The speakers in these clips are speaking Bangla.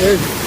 Ei.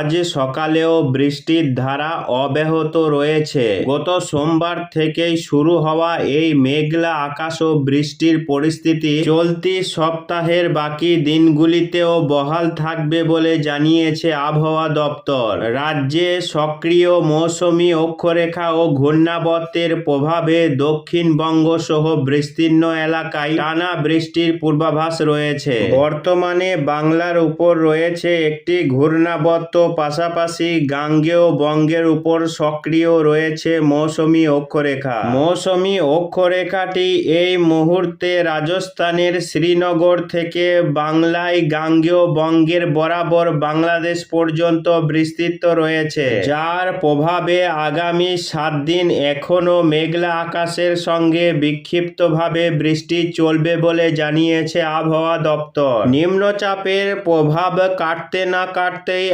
আজ সকালেও বৃষ্টির ধারা অব্যাহত রয়েছে। গত সোমবার থেকেই শুরু হওয়া এই মেঘলা আকাশ ও বৃষ্টির পরিস্থিতি চলতি সপ্তাহের বাকি দিনগুলিতেও বহাল থাকবে বলে জানিয়েছে আবহাওয়া দপ্তর। রাজ্যে সক্রিয় মৌসুমি অক্ষরেখা ও ঘূর্ণাবর্তের প্রভাবে দক্ষিণবঙ্গ সহ বিস্তীর্ণ এলাকায় টানা বৃষ্টির পূর্বাভাস রয়েছে। বর্তমানে বাংলার উপর রয়েছে একটি ঘূর্ণাবর্ত পাশাপাশি গাঙ্গেয় বঙ্গের উপর সক্রিয় রয়েছে মৌসুমি অক্ষরেখা। মৌসুমি অক্ষরেখাটি এই মুহূর্তে রাজস্থানের শ্রীনগর থেকে বাংলায় গাঙ্গেয় বঙ্গের বরাবর বাংলাদেশ পর্যন্ত বিস্তৃত রয়েছে। যার প্রভাবে আগামী সাত দিন এখনও মেঘলা আকাশের সঙ্গে বিক্ষিপ্তভাবে বৃষ্টি চলবে বলে জানিয়েছে আবহাওয়া দপ্তর। নিম্নচাপের প্রভাব কাটতে না কাটতেই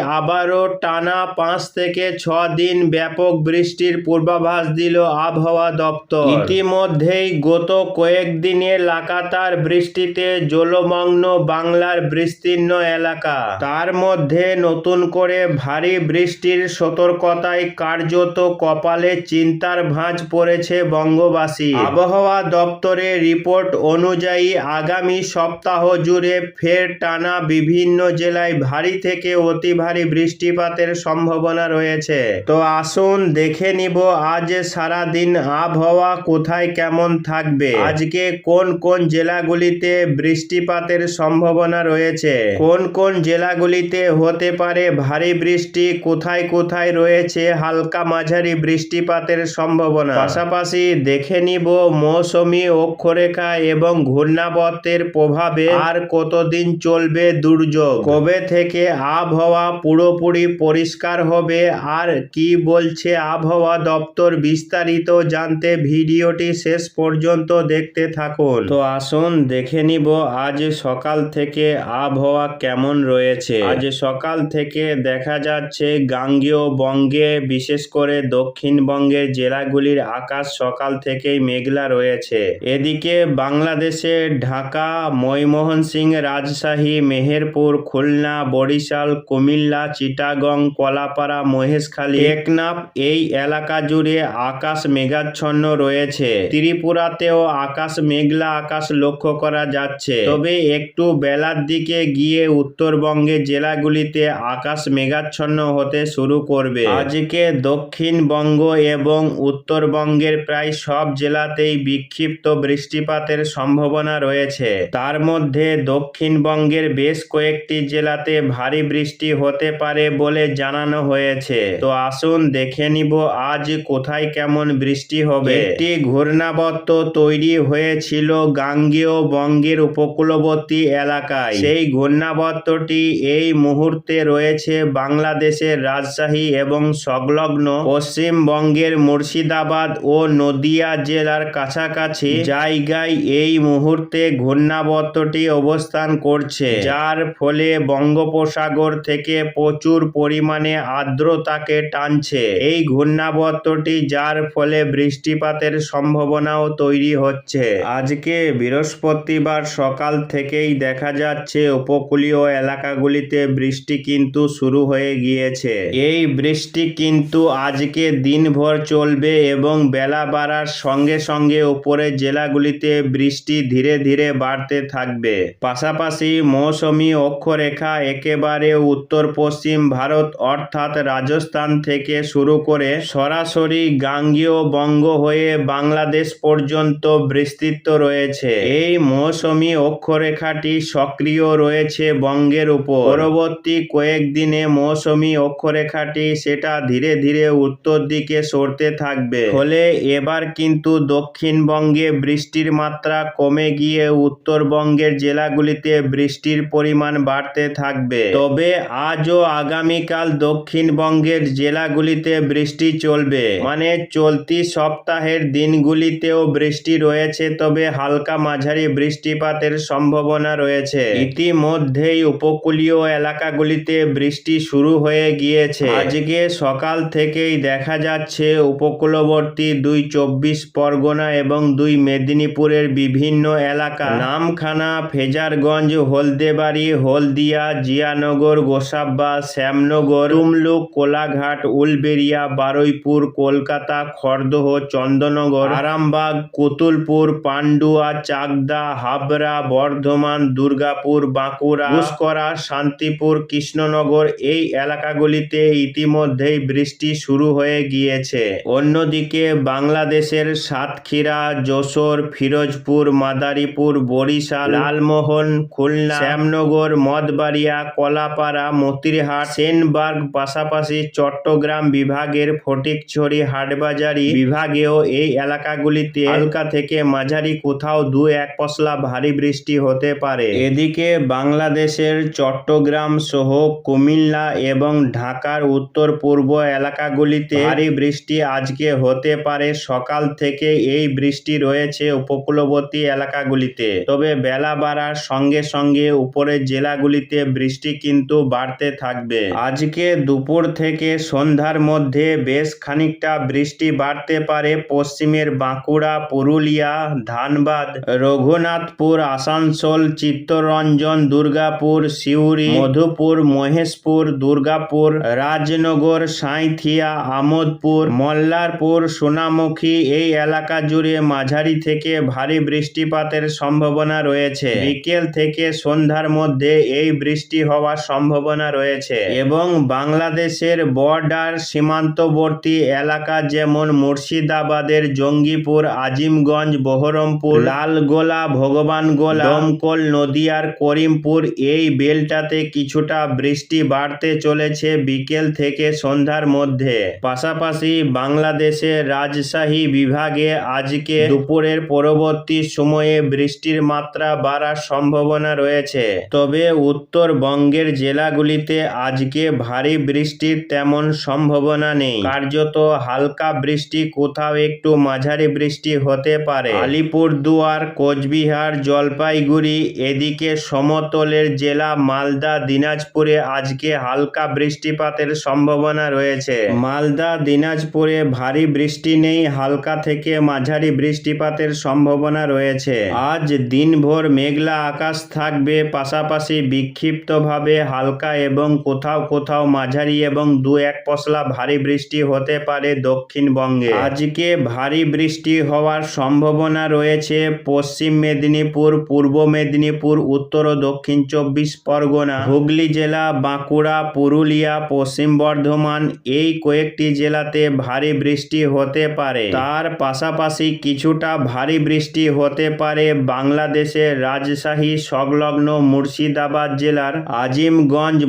আবারও টানা পাঁচ থেকে ছ দিন ব্যাপক বৃষ্টির পূর্বাভাস দিল আবহাওয়া দপ্তর। ইতিমধ্যেই গত কয়েকদিনে লাগাতার বৃষ্টিতে জলমগ্ন বাংলার বিস্তীর্ণ এলাকা। তার মধ্যে নতুন করে ভারী বৃষ্টির সতর্কতায় কার্যত কপালে চিন্তার ভাঁজ পড়েছে বঙ্গবাসী। আবহাওয়া দপ্তরের রিপোর্ট অনুযায়ী আগামী সপ্তাহ জুড়ে ফের টানা বিভিন্ন জেলায় ভারী থেকে অতি ভারী বৃষ্টিপাতের সম্ভাবনা রয়েছে। তো আসুন দেখে নিব আজ সারা দিন আবহাওয়া কোথায় কেমন থাকবে। আজকে কোন কোন জেলাগুলিতে বৃষ্টিপাতের সম্ভাবনা রয়েছে? কোন কোন জেলাগুলিতে হতে পারে ভারী বৃষ্টি? কোথায় কোথায় রয়েছে হালকা মাঝারি বৃষ্টিপাতের সম্ভাবনা? পাশাপাশি দেখে নিব মৌসুমি অক্ষরেখা এবং ঘূর্ণাবর্তের প্রভাবে আর কতদিন চলবে দুর্যোগ? কবে থেকে আবহাওয়া পুরোপুরি পরিষ্কার হবে। আর কি বলছে আবহাওয়া দপ্তর বিস্তারিত জানতে ভিডিওটি শেষ পর্যন্ত দেখতে থাকুন। তো আসুন দেখে নিব আজ সকাল থেকে আবহাওয়া কেমন রয়েছে। আজ সকাল থেকে দেখা যাচ্ছে গাঙ্গেয় বঙ্গে, বিশেষ করে দক্ষিণবঙ্গের জেলাগুলির আকাশ সকাল থেকেই মেঘলা রয়েছে। এদিকে বাংলাদেশে ঢাকা ময়মোহন সিং রাজশাহী, মেহেরপুর, খুলনা, বরিশাল, কুমিল্লা চিটাগং, কলাপাড়া, মহেশখালী, টেকনাফ এই এলাকা জুড়ে আকাশ মেঘাচ্ছন্ন রয়েছে। ত্রিপুরাতেও আকাশ মেঘলা আকাশ লক্ষ্য করা যাচ্ছে। তবে একটু বেলার দিকে গিয়ে উত্তরবঙ্গের জেলাগুলিতে আকাশ মেঘাচ্ছন্ন হতে শুরু করবে। আজকে দক্ষিণবঙ্গ এবং উত্তরবঙ্গের প্রায় সব জেলাতেই বিক্ষিপ্ত বৃষ্টিপাতের সম্ভাবনা রয়েছে। তার মধ্যে দক্ষিণবঙ্গের বেশ কয়েকটি জেলাতে ভারী বৃষ্টি হতে পারে। বলে জানানো হয়েছে। তো আসুন দেখে নিব আজ কোথায় কেমন বৃষ্টি হবে। একটি ঘূর্ণাবর্ত তৈরি হয়েছিল গাঙ্গেয় বঙ্গের উপকূলবর্তী এলাকায়। সেই ঘূর্ণাবর্তটি এই মুহূর্তে রয়েছে বাংলাদেশের রাজশাহী এবং সংলগ্ন পশ্চিমবঙ্গের মুর্শিদাবাদ ও নদিয়া জেলার কাছাকাছি জায়গায় এই মুহূর্তে ঘূর্ণাবর্তটি অবস্থান করছে, যার ফলে বঙ্গোপসাগর থেকে প্রচুর পরিমাণে আর্দ্রতাকে টানছে। এই ঘূর্ণাবর্তটি যার ফলে বৃষ্টিপাতের সম্ভাবনাও তৈরি হচ্ছে। আজকে বৃহস্পতিবার সকাল থেকেই দেখা যাচ্ছে, উপকূলীয় এলাকাগুলিতে বৃষ্টি কিন্তু শুরু হয়ে গিয়েছে। এই বৃষ্টি কিন্তু আজকে দিনভর চলবে এবং বেলা বাড়ার সঙ্গে সঙ্গে উপরের জেলাগুলিতে বৃষ্টি ধীরে ধীরে বাড়তে থাকবে। পাশাপাশি মৌসুমি অক্ষরেখা একেবারে উত্তর পশ্চিম ভারত অর্থাৎ রাজস্থান থেকে শুরু করে সরাসরি গাঙ্গীয় বঙ্গ হয়ে বাংলাদেশ পর্যন্ত বিস্তৃত রয়েছে। এই মৌসুমি অক্ষরেখাটি সক্রিয় রয়েছে বঙ্গের উপর। পরবর্তী কয়েকদিনে মৌসুমি অক্ষরেখাটি সেটা ধীরে ধীরে উত্তর দিকে সরতে থাকবে। ফলে এবার কিন্তু দক্ষিণবঙ্গে বৃষ্টির মাত্রা কমে গিয়ে উত্তরবঙ্গের জেলাগুলিতে বৃষ্টির পরিমাণ বাড়তে থাকবে। তবে আজও আগামীকাল দক্ষিণবঙ্গের জেলাগুলিতে বৃষ্টি চলবে। মানে চলতি সপ্তাহের দিনগুলিতেও বৃষ্টি রয়েছে, তবে হালকা মাঝারি বৃষ্টিপাতের সম্ভাবনা রয়েছে। ইতিমধ্যেই উপকূলীয় এলাকাগুলিতে বৃষ্টি শুরু হয়ে গিয়েছে। আজকে সকাল থেকেই দেখা যাচ্ছে, উপকূলবর্তী দুই চব্বিশ পরগনা এবং দুই মেদিনীপুরের বিভিন্ন এলাকা। নামখানা, ফেজারগঞ্জ, হলদেবাড়ি, হলদিয়া, জিয়ানগর গোসাব্বা শ্যামনগর, তুমলুক, কোলাঘাট উলবেরিয়া বারুইপুর, কলকাতা, খড়দহ, চন্দননগর, আরামবাগ, কুতুলপুর, পান্ডুয়া, চাকদা, হাবড়া, বর্ধমান, দুর্গাপুর, বাঁকুড়া ঘুষকরা শান্তিপুর, কৃষ্ণনগর এই এলাকাগুলিতে ইতিমধ্যেই বৃষ্টি শুরু হয়ে গিয়েছে। অন্যদিকে বাংলাদেশের সাতক্ষীরা, যশোর, ফিরোজপুর, মাদারীপুর, বরিশাল, লালমোহন, খুলনা, শ্যামনগর, মদবাড়িয়া, কলাপাড়া, মতিরহাট সেনবার্গ পাশাপাশি চট্টগ্রাম বিভাগের ফটিকছড়ি, হাটবাজারি বিভাগেও এই এলাকাগুলিতে হালকা থেকে মাঝারি কোথাও দু এক পশলা ভারী বৃষ্টি হতে পারে। এদিকে বাংলাদেশের চট্টগ্রাম সহ কুমিল্লা এবং ঢাকার উত্তর পূর্ব এলাকাগুলিতে ভারী বৃষ্টি আজকে হতে পারে। সকাল থেকে এই বৃষ্টি রয়েছে উপকূলবর্তী এলাকাগুলিতে। তবে বেলা বাড়ার সঙ্গে সঙ্গে উপরের জেলাগুলিতে বৃষ্টি কিন্তু বাড়তে থাকবে। আজকে দুপুর থেকে সন্ধ্যার মধ্যে বেশ খানিকটা বৃষ্টি বাড়তে পারে পশ্চিমের বাঁকুড়া, পুরুলিয়া, ধানবাদ, রঘুনাথপুর, আসানসোল, চিত্তরঞ্জন, দুর্গাপুর, সিউড়ি, মধুপুর, মহেশপুর, দুর্গাপুর, রাজনগর, সাঁইথিয়া, আমোদপুর, মল্লারপুর, সোনামুখী এই এলাকা জুড়ে মাঝারি থেকে ভারী বৃষ্টিপাতের সম্ভাবনা রয়েছে। বিকেল থেকে সন্ধ্যার মধ্যে এই বৃষ্টি হওয়ার সম্ভাবনা রয়েছে। এবং বাংলাদেশের বর্ডার সীমান্তবর্তী এলাকা যেমন মুর্শিদাবাদের জঙ্গিপুর আজিমগঞ্জ বহরমপুর লালগোলা ভগবানগোলা দমকল নদিয়ার করিমপুর এই বেলটাতে কিছুটা বৃষ্টি বাড়তে চলেছে বিকেল থেকে সন্ধ্যার মধ্যে। পাশাপাশি বাংলাদেশের রাজশাহী বিভাগে আজকে দুপুরের পরবর্তী সময়ে বৃষ্টির মাত্রা বাড়ার সম্ভাবনা রয়েছে। তবে উত্তরবঙ্গের জেলাগুলিতে আজকে ভারী বৃষ্টির তেমন সম্ভাবনা নেই। কার্যত হালকা বৃষ্টি, কোথাও একটু মাঝারি বৃষ্টি হতে পারে। আলিপুরদুয়ার, কোচবিহার, জলপাইগুড়ি, এদিকে সমতলের জেলা মালদা, দিনাজপুরে আজকে হালকা বৃষ্টিপাতের সম্ভাবনা রয়েছে। মালদা, দিনাজপুরে ভারী বৃষ্টি নেই, হালকা থেকে মাঝারি বৃষ্টিপাতের সম্ভাবনা রয়েছে। আজ দিনভর মেঘলা আকাশ থাকবে, পাশাপাশি বিক্ষিপ্তভাবে হালকা এবং কোথাও কোথাও মাঝারি এবং দু এক পশলা ভারী বৃষ্টি হতে পারে দক্ষিণবঙ্গে। আজকে ভারী বৃষ্টি হওয়ার সম্ভাবনা রয়েছে পশ্চিম মেদিনীপুর, পূর্ব মেদিনীপুর, উত্তর ও দক্ষিণ চব্বিশ পরগনা। হুগলি জেলা, বাঁকুড়া, পুরুলিয়া, পশ্চিম বর্ধমান এই কয়েকটি জেলাতে ভারী বৃষ্টি হতে পারে। তার পাশাপাশি কিছুটা ভারী বৃষ্টি হতে পারে বাংলাদেশের রাজশাহী, সংলগ্ন মুর্শিদাবাদ জেলার আজিমগঞ্জ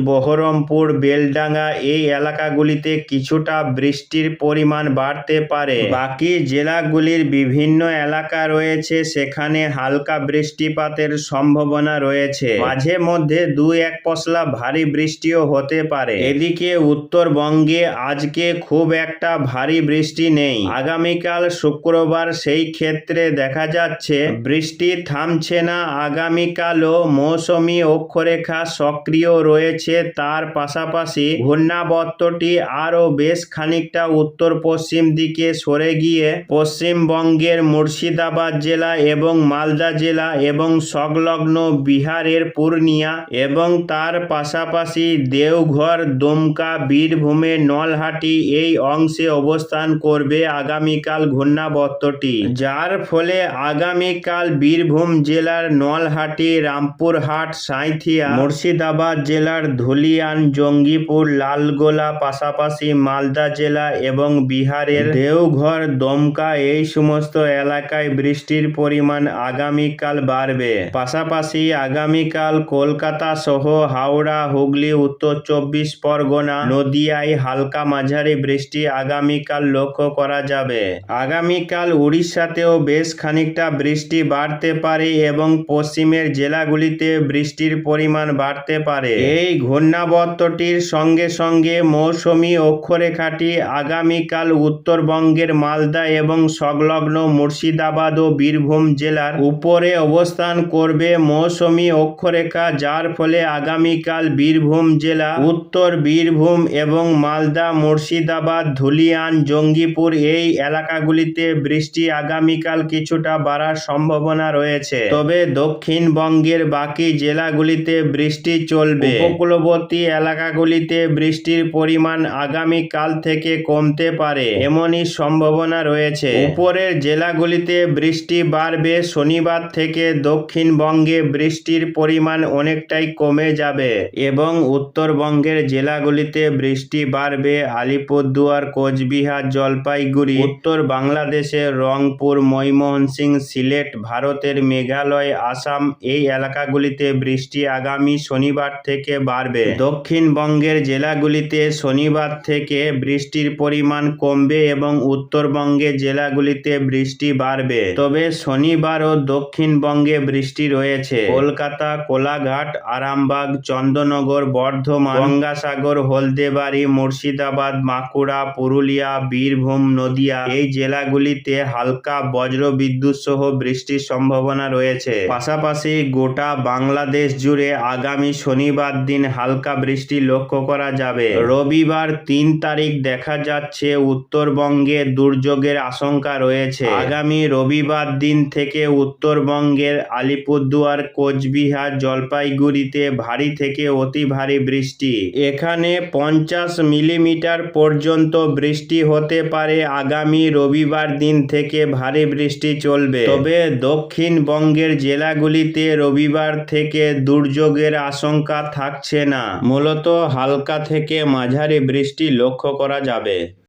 বহরমপুর বেলডাঙ্গা এই এলাকাগুলিতে কিছুটা বৃষ্টির পরিমাণ বাড়তে পারে। বাকি জেলাগুলির বিভিন্ন এলাকা রয়েছে, সেখানে হালকা বৃষ্টিপাতের সম্ভাবনা রয়েছে। মাঝে মধ্যে দু এক পশলা ভারী বৃষ্টিও হতে পারে। এদিকে উত্তরবঙ্গে আজকে খুব একটা ভারী বৃষ্টি নেই। আগামীকাল শুক্রবার সেই ক্ষেত্রে দেখা যাচ্ছে, বৃষ্টি থামছে না। আগামীকালও মৌসুমি অক্ষরেখা সক্রিয় রয়েছে, তার পাশাপাশি ঘূর্ণাবর্তটি আরও বেশ খানিকটা উত্তর পশ্চিম দিকে সরে গিয়ে পশ্চিমবঙ্গের মুর্শিদাবাদ জেলা এবং মালদা জেলা এবং সংলগ্ন বিহারের পূর্ণিয়া এবং তার পাশাপাশি দেওঘর, দুমকা, বীরভূমে নলহাটি এই অংশে অবস্থান করবে আগামীকাল ঘূর্ণাবর্তটি। যার ফলে আগামীকাল বীরভূম জেলার নলহাটি, রামপুরহাট, সাঁইথিয়া, মুর্শিদাবাদ জেলার ধুলিয়ান জঙ্গিপুর, লালগোলা, পাশাপাশি মালদা জেলা এবং বিহারের দেওঘর, দমকা এই সমস্ত এলাকায় বৃষ্টির পরিমাণ আগামীকাল বাড়বে। পাশাপাশি আগামীকাল কলকাতা সহ হাওড়া, হুগলি, উত্তর চব্বিশ পরগনা, নদিয়ায় হালকা মাঝারি বৃষ্টি আগামীকাল লক্ষ্য করা যাবে। আগামীকাল উড়িষ্যাতেও বেশ খানিকটা বৃষ্টি বাড়তে পারে এবং পশ্চিমের জেলাগুলিতে বৃষ্টির পরিমাণ বাড়তে পারে। এই ঘূর্ণাবর্ত ঘূর্ণাবর্তটির সঙ্গে সঙ্গে মৌসুমী অক্ষরেখাটি আগামীকাল উত্তরবঙ্গের মালদা এবং সংলগ্ন মুর্শিদাবাদ ও বীরভূম জেলার উপরে অবস্থান করবে মৌসুমী অক্ষরেখা, যার ফলে আগামীকাল বীরভূম জেলা, উত্তর বীরভূম এবং মালদা, মুর্শিদাবাদ, ধুলিয়ান, জঙ্গিপুর এই এলাকাগুলিতে বৃষ্টি আগামীকাল কিছুটা বাড়ার সম্ভাবনা রয়েছে। তবে দক্ষিণবঙ্গের বাকি জেলাগুলিতে বৃষ্টি চলবে। উপকূলবর্তী এলাকাগুলিতে বৃষ্টির পরিমাণ আগামী কাল থেকে কমতে পারে এমনই সম্ভাবনা রয়েছে। উপরের জেলাগুলিতে বৃষ্টি বাড়বে। শনিবার থেকে দক্ষিণবঙ্গে বৃষ্টির পরিমাণ অনেকটাই কমে যাবে এবং উত্তরবঙ্গের জেলাগুলিতে বৃষ্টি বাড়বে। আলিপুরদুয়ার, কোচবিহার, জলপাইগুড়ি, উত্তর বাংলাদেশের রংপুর, ময়মনসিংহ, সিলেট, ভারতের মেঘালয়, আসাম এই এলাকাগুলিতে বৃষ্টি আগামী শনিবার থেকে বাড়বে। দক্ষিণবঙ্গের জেলাগুলিতে শনিবার থেকে বৃষ্টির পরিমাণ কমবে এবং উত্তরবঙ্গের জেলাগুলিতে বৃষ্টি বাড়বে। তবে শনিবার ও দক্ষিণবঙ্গে বৃষ্টি রয়েছে। কলকাতা, কোলাঘাট, আরামবাগ, চন্দননগর, বর্ধমান, গঙ্গাসাগর, হলদেবাড়ি, মুর্শিদাবাদ বাঁকুড়া পুরুলিয়া, বীরভূম, নদিয়া এই জেলাগুলিতে হালকা বজ্র বিদ্যুৎ সহ বৃষ্টির সম্ভাবনা রয়েছে। পাশাপাশি গোটা বাংলাদেশ জুড়ে আগামী শনিবার দিন হালকা বৃষ্টি লক্ষ্য করা যাবে। রবিবার তিন তারিখ দেখা যাচ্ছে উত্তরবঙ্গে দুর্যোগের আশঙ্কা রয়েছে। আগামী রবিবার দিন থেকে উত্তরবঙ্গের আলিপুরদুয়ার, কোচবিহার, জলপাইগুড়িতে ভারী থেকে অতি ভারী বৃষ্টি। এখানে পঞ্চাশ মিলিমিটার পর্যন্ত বৃষ্টি হতে পারে। আগামী রবিবার দিন থেকে ভারী বৃষ্টি চলবে। তবে দক্ষিণবঙ্গের জেলাগুলিতে রবিবার থেকে দুর্যোগের আশঙ্কা থাকছে না। মূলত হালকা থেকে মাঝারি বৃষ্টি লক্ষ্য করা যাবে।